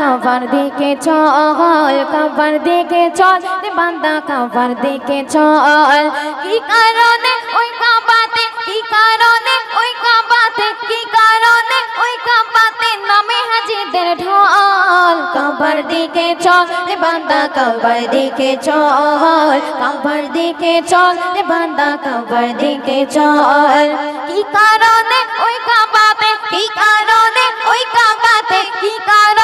কাবার দিকে চল কাবার দিকে চল বান্দা কাবার দিকে চল। কি কারণে ওই কাবাতে, কি কারণে ওই কাবাতে, কি কারণে ওই কাবাতে নামে হাজিদের ঢল। কাবার দিকে চল, রে বান্দা কাবার দিকে চল। কাবার দিকে চল, রে বান্দা কাবার দিকে চল। কি কারণে ওই কাবাতে, কি কারণে ওই কাবাতে, কি কারণে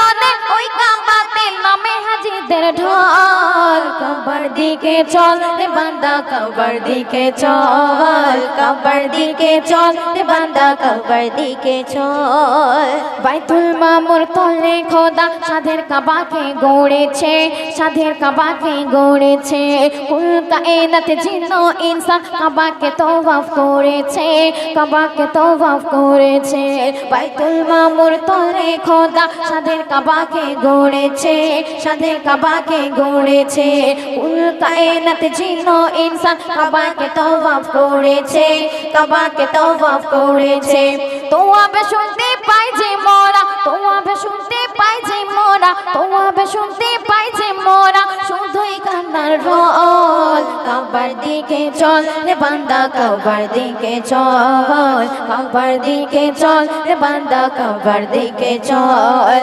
দিকে চল রে বান্দা, কাবার দিকে চল, কাবার দিকে চল রে বান্দা, কাবার দিকে চল। বাইতুল মামুর তলে খোদা সাধের কাবাকে গড়েছে, সাধের কাবাকে গড়েছে। কুল কায়নাতে জিন্ন ইনসান কাবাকে তওয়াফ করেছে, কাবাকে তওয়াফ করেছে। বাইতুল মামুর তলে খোদা সাধের কাবাকে গড়েছে, সাধের কাবাকে গড়েছে। কুল কায়নাতে জিন্ন ইনসান, কাবাকে তওয়াফ করেছে, কাবাকে তওয়াফ করেছে। তোয়াবে শুনতে পাই যে মোরা তোয়াবে শুনতে পাই যে মোরা তোয়াবে শুনতে পাই যে মোরা। শুধুই কান্নার রোল, কাবার দিকে চল রে বান্দা, কাবার দিকে চল, কাবার দিকে চল রে বান্দা, কাবার দিকে চল।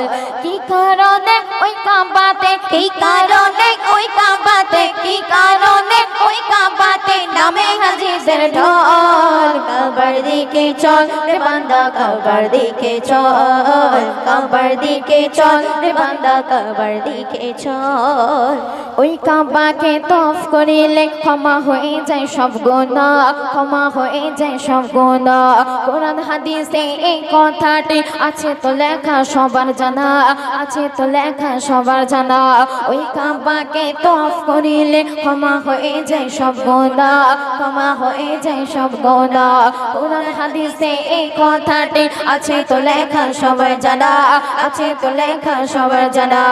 কি কারণে, ওই কাবাতে কি কারণে, ওই কাবাতে নামে হাজিদের ঢল। কাবার দিকে চল রে বান্দা কাবার দিকে চল। কাবার দিকে চল রে বান্দা কাবার দিকে চল। ওই কাবাকে তফ করিলে ক্ষমা হয়ে যায় সব গোনা ক্ষমা হয়ে যায় সব গোনা কোরআন, হাদিসে এই কথাটি আছে তো লেখা সবার জানা, আছে তো লেখা সবার জানা। ওই কাবাকে তফ করিলে ক্ষমা হয়ে যায় সব গোনা, ক্ষমা হয়ে যায় সব গোনা। কোরআন হাদিসে এই কথাটি আছে তো লেখা সবার জানা, আছে তো লেখা সবার জানা।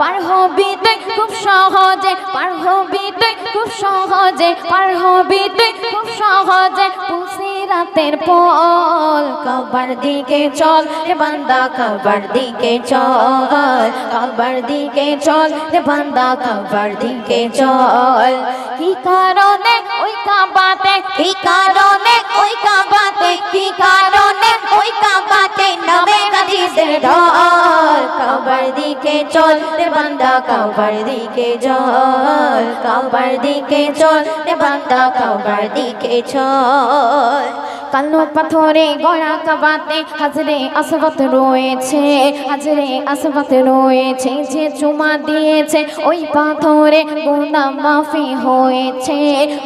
পার হবি তুই খুব সহজে, পার হবি তুই, খুব সহজে, পার হবি তুই, খুব সহজে। পুষি রাতের পল, কবার দিকে চল রে বান্দা, কবার দিকে চল, কবার দিকে চল রে বান্দা, কবার দিকে চল। কি কারণে ওই কাবাতে, কি কারণে ওই কাবাতে, কি কারণে ওই কাবাতে নামে হাদিসের ঢল। কবার দিকে চল রে বান্দা কবার দিকে চল, কবার দিকে চল রে বান্দা কবার দিকে চল। কালো পাথরে গড়া কাবাতে হাজরে আসবত রয়েছে, হাজরে আসবত রয়েছে, যে চুমা দিয়েছে, ওই পাথরে গুনা মাফি হয়েছে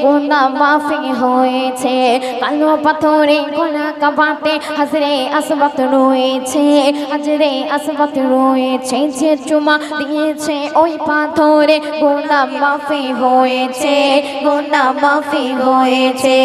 গুনা মাফি হয়েছে। কালো পাথরে গড়া কাবাতে হাজরে আসবত রয়েছে, হাজরে আসবত রয়েছে, যে চুমা দিয়েছে, ওই পাথরে গুনা মাফি হয়েছে, গুনা মাফি হয়েছে।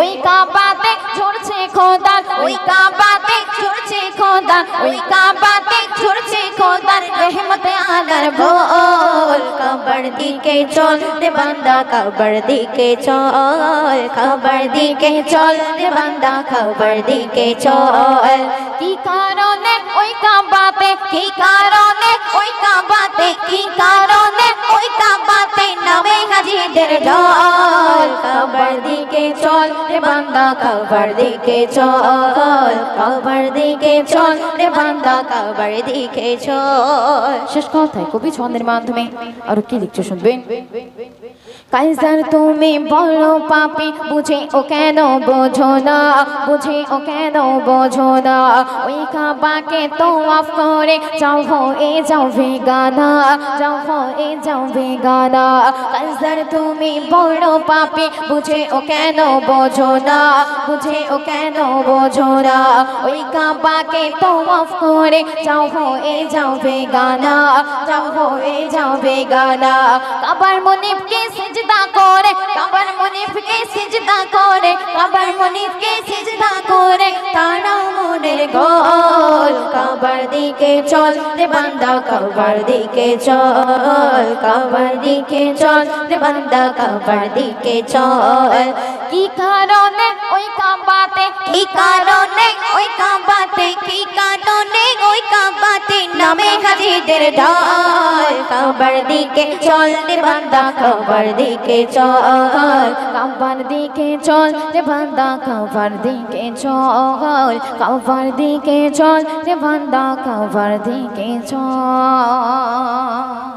ওই কাবাতে ঝরছে খোদা, ওই কাবাতে ঝরছে খোদা, ওই কাবাতে ঝরছে খোদা, রহমতে আলার বল। কবর দিকে চল রে বান্দা, কবর দিকে চল। কবর দিকে চল রে বান্দা, কবর দিকে চল। কি কারণে ওই কাবাতে কি কারণে? ওই কাবাতে কি কারণে? ওই কাবাতে নামে হাজিদের ঢল। কবর দিকে চল রে বান্দা, কবর দিকে চল। কবর দিকে চল রে বান্দা, কবর দিকে চল। শেষ কথায় কবি ছন্দের মাধ্যমে আর কি লিখছো শুনবেন কাইজার তুমি বলো পাপি বুঝে ও কেন বোঝো না? বুঝে ও কেন বোঝো না? ওই কাবাকে তো অফ করে যাও এ যাও ভেগানা যাও হয়ে যাও ভেগানা। কাইজার তুমি বলো পাপি বুঝে ও কেন বোঝো না? বুঝে ও কেন বোঝো না? ওই কাবাকে তো অফ করে যাও হয়ে যাও ভেগানা যাও হয়ে যাও ভেগানা। কাবার মনিবকে সেজে সিজদা করে কাবার মনিফকে সিজদা করে কাবার মনিফকে সিজদা করে তারা মনের গোল কাবার দিকে চল রে বান্দা কাবার দিকে চল কাবার দিকে চল রে বান্দা কাবার দিকে চল। কি কারণে ওই কাবাতে? কি কারণে ওই কাবাতে? কি কারণে ওই কাবাতে? নামে হাজিদের ঢাল। কাবার দিকে চল রে বান্দা, কাবার দিকে চল। কাবার দিকে চল রে বান্দা, কাবার দিকে চল। কাবার দিকে চল রে বান্দা, কাবার দিকে চল।